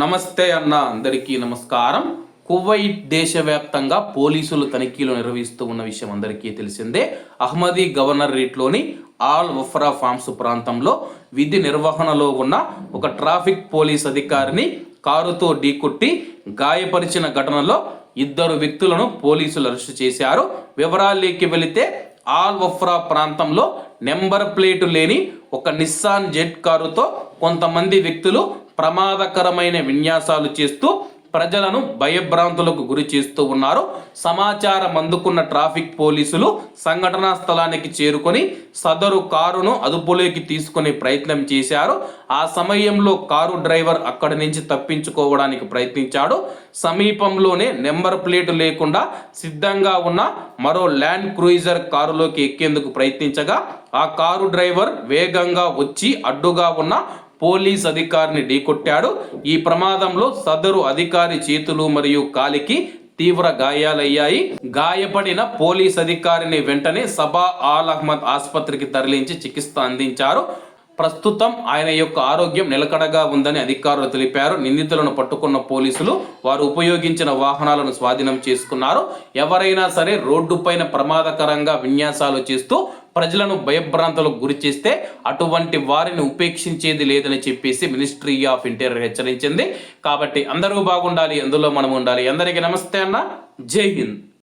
నమస్తే అన్న అందరికీ నమస్కారం. కువైట్ దేశవ్యాప్తంగా పోలీసులు తనిఖీలు నిర్వహిస్తూ ఉన్న విషయం అందరికీ తెలిసిందే. అహ్మదీ గవర్నరేట్లోని ఆల్ వఫ్రా ఫార్మ్స్ ప్రాంతంలో విధి నిర్వహణలో ఉన్న ఒక ట్రాఫిక్ పోలీస్ అధికారిని కారుతో ఢీకొట్టి గాయపరిచిన ఘటనలో ఇద్దరు వ్యక్తులను పోలీసులు అరెస్టు చేశారు. వివరాల్లోకి వెళితే ఆల్ వఫ్రా ప్రాంతంలో నెంబర్ ప్లేటు లేని ఒక నిస్సాన్ జెట్ కారుతో కొంతమంది వ్యక్తులు ప్రమాదకరమైన విన్యాసాలు చేస్తూ ప్రజలను భయభ్రాంతులకు గురి చేస్తూ ఉన్నారు. సమాచారం అందుకున్న ట్రాఫిక్ పోలీసులు సంఘటనా స్థలానికి చేరుకొని సదరు కారును అదుపులోకి తీసుకునే ప్రయత్నం చేశారు. ఆ సమయంలో కారు డ్రైవర్ అక్కడి నుంచి తప్పించుకోవడానికి ప్రయత్నించాడు. సమీపంలోనే నెంబర్ ప్లేటు లేకుండా సిద్ధంగా ఉన్న మరో ల్యాండ్ క్రూయిజర్ కారులోకి ఎక్కేందుకు ప్రయత్నించగా ఆ కారు డ్రైవర్ వేగంగా వచ్చి అడ్డుగా ఉన్న పోలీస్ అధికారిని ఢీకొట్టాడు. ఈ ప్రమాదంలో సదరు అధికారి చేతులు మరియు కాలికి తీవ్ర గాయాలయ్యాయి. గాయపడిన పోలీస్ అధికారిని వెంటనే సబా ఆల్ అహ్మద్ ఆసుపత్రికి తరలించి చికిత్స అందించారు. ప్రస్తుతం ఆయన యొక్క ఆరోగ్యం నిలకడగా ఉందని అధికారులు తెలిపారు. నిందితులను పట్టుకున్న పోలీసులు వారు ఉపయోగించిన వాహనాలను స్వాధీనం చేసుకున్నారు. ఎవరైనా సరే రోడ్డుపైన ప్రమాదకరంగా విన్యాసాలు చేస్తూ ప్రజలను భయభ్రాంతులకు గురి చేస్తే అటువంటి వారిని ఉపేక్షించేది లేదని చెప్పేసి మినిస్ట్రీ ఆఫ్ ఇంటీరియర్ హెచ్చరించింది. కాబట్టి అందరూ బాగుండాలి అందులో మనం ఉండాలి. అందరికీ నమస్తే అన్న. జై హింద్.